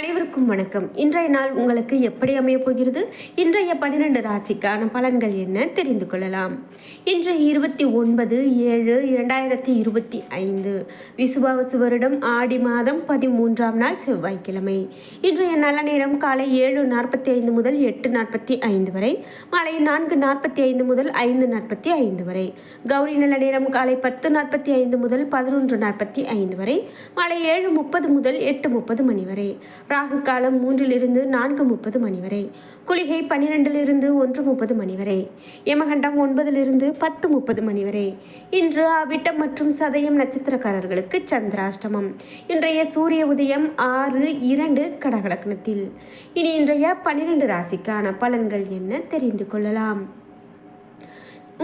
அனைவருக்கும் வணக்கம். இன்றைய நாள் உங்களுக்கு எப்படி அமையப் போகிறது? இன்றைய பன்னிரண்டு ராசிக்கான பலன்கள் என்ன தெரிந்து கொள்ளலாம். இன்று இருபத்தி ஒன்பது ஏழு இரண்டாயிரத்தி இருபத்தி ஐந்து. விசுவாவசு வருடம் ஆடி மாதம் பதிமூன்றாம் நாள் செவ்வாய்க்கிழமை. இன்றைய நல்ல நேரம் காலை ஏழு நாற்பத்தி ஐந்து முதல் எட்டு நாற்பத்தி ஐந்து வரை மாலை நான்கு நாற்பத்தி ஐந்து முதல் ஐந்து நாற்பத்தி ஐந்து வரை. கௌரி நல்ல நேரம் காலை பத்து நாற்பத்தி ஐந்து முதல் பதினொன்று நாற்பத்தி ஐந்து வரை மாலை ஏழு முப்பது முதல் எட்டு முப்பது மணி வரை. ராகு காலம் மூன்றிலிருந்து நான்கு முப்பது மணி வரை குளிகை பன்னிரெண்டிலிருந்து ஒன்று முப்பது மணி வரை யமகண்டம் ஒன்பதிலிருந்து பத்து முப்பது மணி வரை. இன்று அவிட்டம் மற்றும் சதயம் நட்சத்திரக்காரர்களுக்கு சந்திராஷ்டமம். இன்றைய சூரிய உதயம் ஆறு இரண்டு கடகலக்னத்தில். இனி இன்றைய பன்னிரண்டு ராசிக்கான பலன்கள் என்ன தெரிந்து கொள்ளலாம்?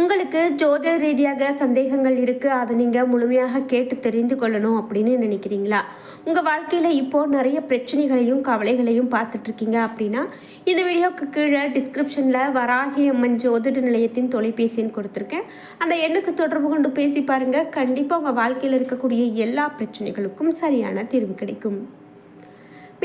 உங்களுக்கு ஜோதிட ரீதியாக சந்தேகங்கள் இருக்குது அதை நீங்கள் முழுமையாக கேட்டு தெரிந்து கொள்ளணும் அப்படின்னு நினைக்கிறீங்களா? உங்கள் வாழ்க்கையில் இப்போது நிறைய பிரச்சனைகளையும் கவலைகளையும் பார்த்துட்ருக்கீங்க அப்படின்னா இந்த வீடியோவுக்கு கீழே டிஸ்கிரிப்ஷனில் வராகி அம்மன் ஜோதிட நிலையத்தின் தொலைபேசி எண் கொடுத்துருக்கேன். அந்த எண்ணுக்கு தொடர்பு கொண்டு பேசி பாருங்கள் கண்டிப்பாக உங்கள் வாழ்க்கையில் இருக்கக்கூடிய எல்லா பிரச்சனைகளுக்கும் சரியான தீர்வு கிடைக்கும்.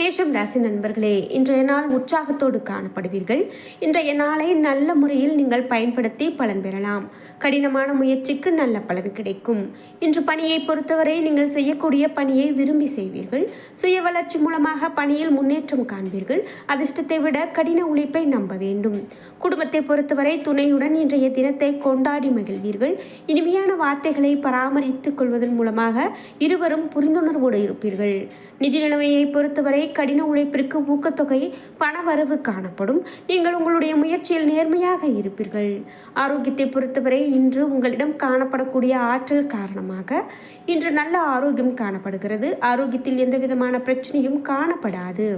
மேஷம் ராசி நண்பர்களே இன்றைய நாள் உற்சாகத்தோடு காணப்படுவீர்கள். இன்றைய நாளை நல்ல முறையில் நீங்கள் பயன்படுத்தி பலன் பெறலாம். கடினமான முயற்சிக்கு நல்ல பலன் கிடைக்கும். இன்று பணியை பொறுத்தவரை நீங்கள் செய்யக்கூடிய பணியை விரும்பி செய்வீர்கள். சுய வளர்ச்சி மூலமாக பணியில் முன்னேற்றம் காண்பீர்கள். அதிர்ஷ்டத்தை விட கடின உழைப்பை நம்ப வேண்டும். குடும்பத்தை பொறுத்தவரை துணையுடன் இன்றைய தினத்தை கொண்டாடி மகிழ்வீர்கள். இனிமையான வார்த்தைகளை பராமரித்துக் கொள்வதன் மூலமாக இருவரும் புரிந்துணர்வோடு இருப்பீர்கள். நிதி நிலைமையை பொறுத்தவரை கடின உழைப்பிற்கு ஊக்கத்தொகை பணவரவு காணப்படும். நீங்கள் உங்களுடைய முயற்சியில் நேர்மையாக இருப்பீர்கள். ஆரோக்கியத்தை பொறுத்தவரை இன்று உங்களிடம் காணப்படக்கூடிய ஆற்றல் காரணமாக இன்று நல்ல ஆரோக்கியம் காணப்படுகிறது. ஆரோக்கியத்தில் எந்த விதமான பிரச்சனையும் காணப்படாது.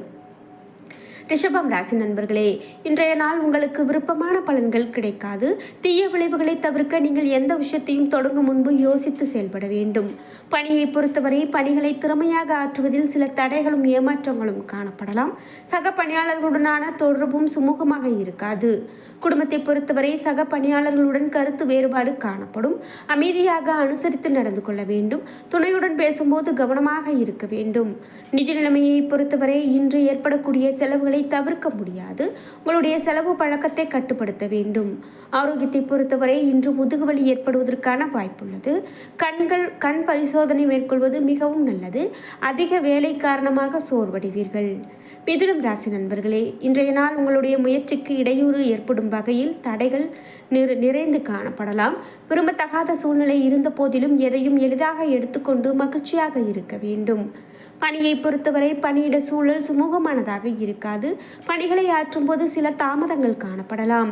ரிஷபம் ராசி நண்பர்களே இன்றைய நாள் உங்களுக்கு விருப்பமான பலன்கள் கிடைக்காது. தீய விளைவுகளை தவிர்க்க நீங்கள் எந்த விஷயத்தையும் தொடங்கும் முன்பு யோசித்து செயல்பட வேண்டும். பணியை பொறுத்தவரை பணிகளை திறமையாக ஆற்றுவதில் சில தடைகளும் ஏமாற்றங்களும் காணப்படலாம். சக பணியாளர்களுடனான தொடர்பும் சுமூகமாக இருக்காது. குடும்பத்தை பொறுத்தவரை சக பணியாளர்களுடன் கருத்து வேறுபாடு காணப்படும். அமைதியாக அனுசரித்து நடந்து கொள்ள வேண்டும். துணையுடன் பேசும்போது கவனமாக இருக்க வேண்டும். நிதி நிலைமையை பொறுத்தவரை இன்று ஏற்படக்கூடிய செலவுகளை தவிர்க்க முடியாது. உங்களுடைய செலவு பழக்கத்தை கட்டுப்படுத்த வேண்டும். ஆரோக்கியத்தை பொறுத்தவரை இன்று முதுகுவலி ஏற்படுவதற்கான வாய்ப்புள்ளது. கண்கள் கண் பரிசோதனை மேற்கொள்வது மிகவும் நல்லது. அதிக வேலை காரணமாக சோர்வடைவீர்கள். மிதுனம் ராசி நண்பர்களே இன்றைய நாள் உங்களுடைய முயற்சிக்கு இடையூறு ஏற்படும் வகையில் தடைகள் நிற நிறைந்து காணப்படலாம். விரும்பத்தகாத சூழ்நிலை இருந்த போதிலும் எதையும் எளிதாக எடுத்துக்கொண்டு மகிழ்ச்சியாக இருக்க வேண்டும். பணியை பொறுத்தவரை பணியிட சூழல் சுமூகமானதாக இருக்காது. பணிகளை ஆற்றும்போது சில தாமதங்கள் காணப்படலாம்.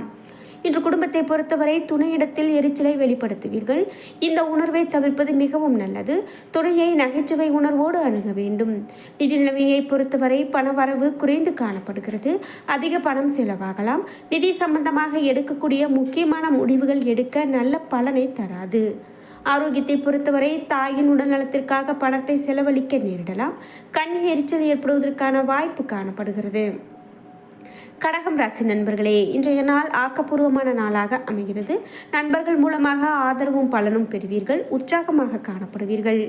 இன்று குடும்பத்தை பொறுத்தவரை துணையிடத்தில் எரிச்சலை வெளிப்படுத்துவீர்கள். இந்த உணர்வை தவிர்ப்பது மிகவும் நல்லது. துணையை நகைச்சுவை உணர்வோடு அணுக வேண்டும். நிதி நிலைமையை பொறுத்தவரை பண வரவு குறைந்து காணப்படுகிறது. அதிக பணம் செலவாகலாம். நிதி சம்பந்தமாக எடுக்கக்கூடிய முக்கியமான முடிவுகள் எடுக்க நல்ல பலனை தராது. ஆரோக்கியத்தை பொறுத்தவரை தாயின் உடல்நலத்திற்காக பணத்தை செலவழிக்க நேரிடலாம். கண் எரிச்சல் ஏற்படுவதற்கான வாய்ப்பு காணப்படுகிறது. கடகம் ராசி நண்பர்களே இன்றைய நாள் ஆக்கப்பூர்வமான நாளாக அமைகிறது. நண்பர்கள் மூலமாக ஆதரவும் பலனும் பெறுவீர்கள். உற்சாகமாக காணப்படுவீர்கள்.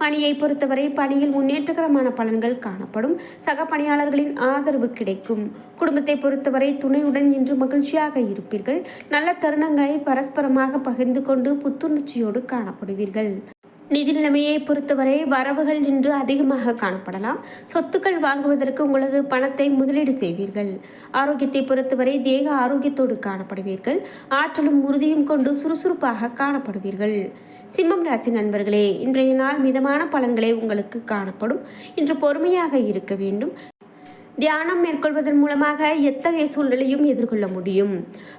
பணியை பொறுத்தவரை பணியில் முன்னேற்றகரமான பலன்கள் காணப்படும். சக பணியாளர்களின் ஆதரவு கிடைக்கும். குடும்பத்தை பொறுத்தவரை துணையுடன் இன்று மகிழ்ச்சியாக இருப்பீர்கள். நல்ல தருணங்களை பரஸ்பரமாக பகிர்ந்து கொண்டு புத்துணர்ச்சியோடு காணப்படுவீர்கள். நிதி நிலைமையை பொறுத்தவரை வரவுகள் இன்று அதிகமாக காணப்படலாம். சொத்துக்கள் வாங்குவதற்கு உங்களது பணத்தை முதலீடு செய்வீர்கள். ஆரோக்கியத்தை பொறுத்தவரை தேக ஆரோக்கியத்தோடு காணப்படுவீர்கள். ஆற்றலும் உறுதியும் கொண்டு சுறுசுறுப்பாக காணப்படுவீர்கள். சிம்மம் ராசி நண்பர்களே இன்றைய நாள் மிதமான பலன்களே உங்களுக்கு காணப்படும். இன்று பொறுமையாக இருக்க வேண்டும். தியானம் மேற்கொள்வதன் மூலமாக எத்தகைய சூழ்நிலையும் எதிர்கொள்ள முடியும்?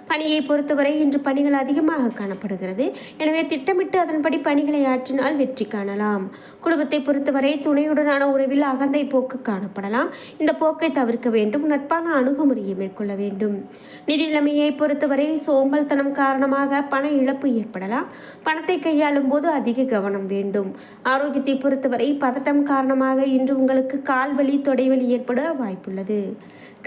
பணியை பொறுத்தவரை இன்று பணிகள் அதிகமாக காணப்படுகிறது. எனவே திட்டமிட்டு அதன்படி பணிகளை ஆற்றினால் வெற்றி காணலாம். குடும்பத்தை பொறுத்தவரை துணையுடனான உறவில் அகந்தை போக்கு காணப்படலாம். இந்த போக்கை தவிர்க்க வேண்டும். நட்பான அணுகுமுறையை மேற்கொள்ள வேண்டும். நிதி நிலைமையை பொறுத்தவரை சோம்பல்தனம் காரணமாக பண இழப்பு ஏற்படலாம். பணத்தை கையாளும் போது அதிக கவனம் வேண்டும். ஆரோக்கியத்தை பொறுத்தவரை பதட்டம் காரணமாக இன்று உங்களுக்கு கால்வலி தொடைவலி ஏற்பட வாய்ப்பு வாய்ப்புள்ளது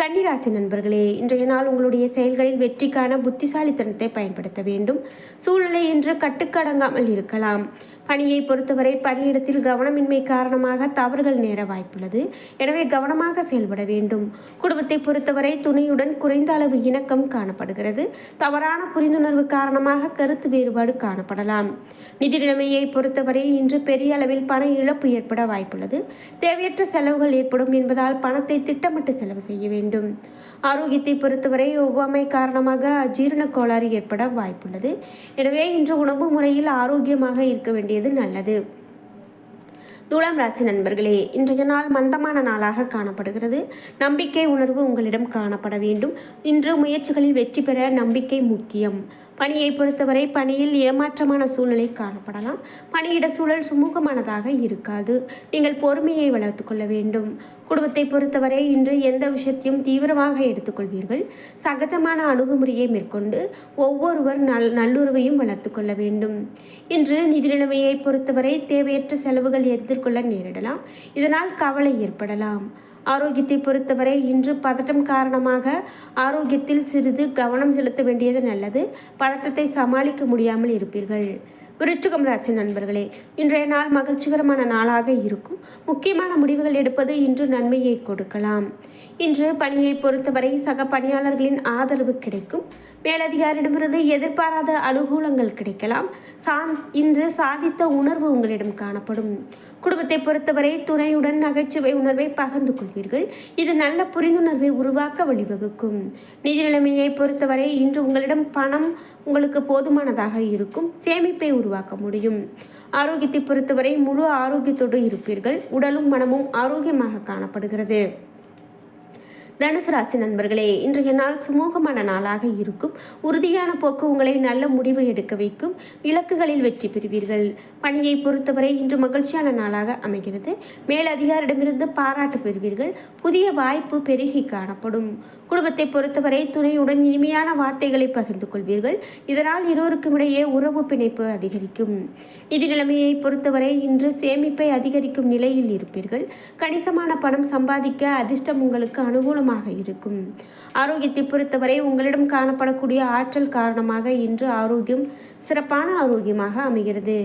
கன்னிராசி நண்பர்களே இன்றைய நாள் உங்களுடைய செயல்களில் வெற்றிக்கான புத்திசாலித்தனத்தை பயன்படுத்த வேண்டும். சூழ்நிலை இன்று கட்டுக்கடங்காமல் இருக்கலாம். பணியை பொறுத்தவரை பணியிடத்தில் கவனமின்மை காரணமாக தவறுகள் நேர வாய்ப்புள்ளது. எனவே கவனமாக செயல்பட வேண்டும். குடும்பத்தை பொறுத்தவரை துணையுடன் குறைந்த அளவு இணக்கம் காணப்படுகிறது. தவறான புரிந்துணர்வு காரணமாக கருத்து வேறுபாடு காணப்படலாம். நிதி நிலைமையை பொறுத்தவரை இன்று பெரிய அளவில் பண இழப்பு ஏற்பட வாய்ப்புள்ளது. தேவையற்ற செலவுகள் ஏற்படும் என்பதால் பணத்தை திட்டமிட்டு செலவு செய்ய வேண்டும். ஆரோக்கியத்தை பொறுத்தவரை ஒவ்வாமை காரணமாக அஜீரண கோளாறு ஏற்பட வாய்ப்புள்ளது. எனவே இன்று உணவு முறையில் ஆரோக்கியமாக இருக்க வேண்டியது நல்லது. துலாம் ராசி நண்பர்களே இன்றைய நாள் மந்தமான நாளாக காணப்படுகிறது. நம்பிக்கை உணர்வு உங்களிடம் காணப்பட வேண்டும். இன்று முயற்சிகளில் வெற்றி பெற நம்பிக்கை முக்கியம். பணியை பொறுத்தவரை பணியில் ஏமாற்றமான சூழ்நிலை காணப்படலாம். பணியிட சூழல் சுமூகமானதாக இருக்காது. நீங்கள் பொறுமையை வளர்த்து கொள்ள வேண்டும். குடும்பத்தை பொறுத்தவரை இன்று எந்த விஷயத்தையும் தீவிரமாக எடுத்துக்கொள்வீர்கள். சகஜமான அணுகுமுறையை மேற்கொண்டு ஒவ்வொருவர் நல் நல்லுறவையும் வளர்த்து கொள்ள வேண்டும். இன்று நிதி நிலைமையை பொறுத்தவரை தேவையற்ற செலவுகள் எதிர்கொள்ள நேரிடலாம். இதனால் கவலை ஏற்படலாம். ஆரோக்கியத்தை பொறுத்தவரை இன்று பதட்டம் காரணமாக ஆரோக்கியத்தில் சிறிது கவனம் செலுத்த வேண்டியது நல்லது. பதட்டத்தை சமாளிக்க முடியாமல் இருப்பீர்கள். விருச்சிகம் ராசி நண்பர்களே இன்றைய நாள் மகிழ்ச்சிகரமான நாளாக இருக்கும். முக்கியமான முடிவுகள் எடுப்பது இன்று நன்மையை கொடுக்கலாம். இன்று பணியை பொறுத்தவரை சக பணியாளர்களின் ஆதரவு கிடைக்கும். மேலதிகாரிடமிருந்து எதிர்பாராத அனுகூலங்கள் கிடைக்கலாம். சா இன்று சாதித்த உணர்வு உங்களிடம் காணப்படும். குடும்பத்தை பொறுத்தவரை துணையுடன் நகைச்சுவை உணர்வை பகிர்ந்து கொள்வீர்கள். இது நல்ல புரிந்துணர்வை உருவாக்க வழிவகுக்கும். நிதி நிலைமையை பொறுத்தவரை இன்று உங்களிடம் பணம் உங்களுக்கு போதுமானதாக இருக்கும். சேமிப்பை உருவாக்க முடியும். ஆரோக்கியத்தை பொறுத்தவரை முழு ஆரோக்கியத்தோடு இருப்பீர்கள். உடலும் மனமும் ஆரோக்கியமாக காணப்படுகிறது. தனுசு ராசி நண்பர்களே இன்றைய நாள் சுமூகமான நாளாக இருக்கும். உறுதியான போக்கு உங்களை நல்ல முடிவு எடுக்க வைக்கும். இலக்குகளில் வெற்றி பெறுவீர்கள். பணியை பொறுத்தவரை இன்று மகிழ்ச்சியான நாளாக அமைகிறது. மேலதிகாரிடமிருந்து பாராட்டு பெறுவீர்கள். புதிய வாய்ப்பு பெருகி காணப்படும். குடும்பத்தை பொறுத்தவரை துணையுடன் இனிமையான வார்த்தைகளை பகிர்ந்து கொள்வீர்கள். இதனால் இருவருக்கும் இடையே உறவு பிணைப்பு அதிகரிக்கும். நிதி நிலைமையை பொறுத்தவரை இன்று சேமிப்பை அதிகரிக்கும் நிலையில் இருப்பீர்கள். கணிசமான பணம் சம்பாதிக்க அதிர்ஷ்டம் உங்களுக்கு அனுகூலமாக இருக்கும். ஆரோக்கியத்தை பொறுத்தவரை உங்களிடம் காணப்படக்கூடிய ஆற்றல் காரணமாக இன்று ஆரோக்கியம் சிறப்பான ஆரோக்கியமாக அமைகிறது.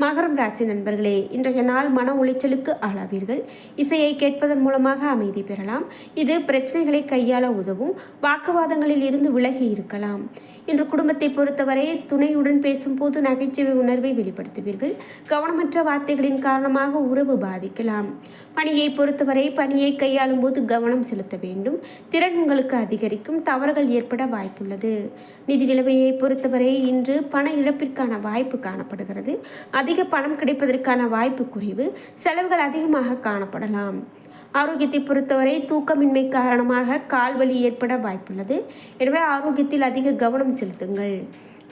மகரம் ராசி நண்பர்களே இன்றைய நாள் மன உளைச்சலுக்கு ஆளாவீர்கள். இசையை கேட்பதன் மூலமாக அமைதி பெறலாம். இது பிரச்சனைகளை கையாள உதவும். வாக்குவாதங்களில் இருந்து விலகி இருக்கலாம். இன்று குடும்பத்தை பொறுத்தவரை துணையுடன் பேசும்போது நகைச்சுவை உணர்வை வெளிப்படுத்துவீர்கள். கவனமற்ற வார்த்தைகளின் காரணமாக உறவு பாதிக்கலாம். பணியை பொறுத்தவரை பணியை கையாளும் போது கவனம் செலுத்த வேண்டும். திறன் உங்களுக்கு அதிகரிக்கும். தவறுகள் ஏற்பட வாய்ப்புள்ளது. நிதி நிலைமையை பொறுத்தவரை இன்று பண இழப்பிற்கான வாய்ப்பு காணப்படுகிறது. அதிக பணம் கிடைப்பதற்கான வாய்ப்பு குறைவு செலவுகள் அதிகமாக காணப்படலாம். ஆரோக்கியத்தை பொறுத்தவரை தூக்கமின்மை காரணமாக கால்வலி ஏற்பட வாய்ப்புள்ளது. எனவே ஆரோக்கியத்தில் அதிக கவனம் செலுத்துங்கள்.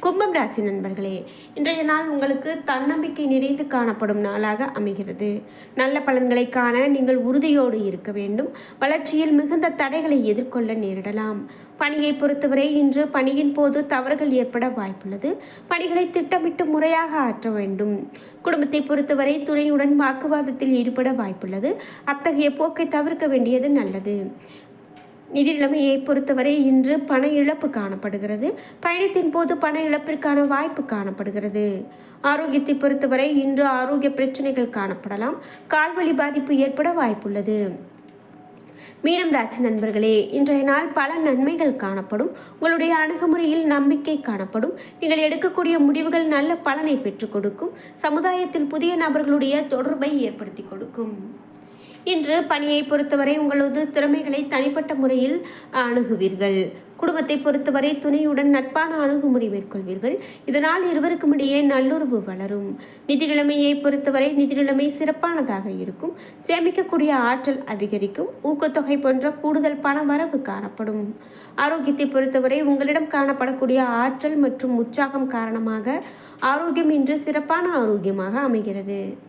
கும்பம் ராசி நண்பர்களே இன்றைய நாள் உங்களுக்கு தன்னம்பிக்கை நிறைந்து காணப்படும் நாளாக அமைகிறது. நல்ல பலன்களை காண நீங்கள் உறுதியோடு இருக்க வேண்டும். வளர்ச்சியில் மிகுந்த தடைகளை எதிர்கொள்ள நேரிடலாம். பணியை பொறுத்தவரை இன்று பணியின் போது தவறுகள் ஏற்பட வாய்ப்புள்ளது. பணிகளை திட்டமிட்டு முறையாக ஆற்ற வேண்டும். குடும்பத்தை பொறுத்தவரை துணையுடன் வாக்குவாதத்தில் ஈடுபட வாய்ப்புள்ளது. அத்தகைய போக்கை தவிர்க்க வேண்டியது நல்லது. நிதி நிலைமையை பொறுத்தவரை இன்று பண இழப்பு காணப்படுகிறது. பயணத்தின் போது பண இழப்பிற்கான வாய்ப்பு காணப்படுகிறது. ஆரோக்கியத்தை பொறுத்தவரை இன்று ஆரோக்கிய பிரச்சனைகள் காணப்படலாம். கால்வழி பாதிப்பு ஏற்பட வாய்ப்புள்ளது. மீனம் ராசி நண்பர்களே இன்றைய நாள் பல நன்மைகள் காணப்படும். உங்களுடைய அணுகுமுறையில் நம்பிக்கை காணப்படும். நீங்கள் எடுக்கக்கூடிய முடிவுகள் நல்ல பலனை பெற்றுக் கொடுக்கும். சமுதாயத்தில் புதிய நபர்களுடைய தொடர்பை ஏற்படுத்தி கொடுக்கும். இன்று பணியை பொறுத்தவரை உங்களது திறமைகளை தனிப்பட்ட முறையில் அணுகுவீர்கள். குடும்பத்தை பொறுத்தவரை துணையுடன் நட்பான அணுகுமுறை மேற்கொள்வீர்கள். இதனால் இருவருக்கும் இடையே நல்லுறவு வளரும். நிதி நிலைமையை பொறுத்தவரை நிதிநிலைமை சிறப்பானதாக இருக்கும். சேமிக்கக்கூடிய ஆற்றல் அதிகரிக்கும். ஊக்கத்தொகை போன்ற கூடுதல் பண வரவு காணப்படும். ஆரோக்கியத்தை பொறுத்தவரை உங்களிடம் காணப்படக்கூடிய ஆற்றல் மற்றும் உற்சாகம் காரணமாக ஆரோக்கியம் இன்று சிறப்பான ஆரோக்கியமாக அமைகிறது.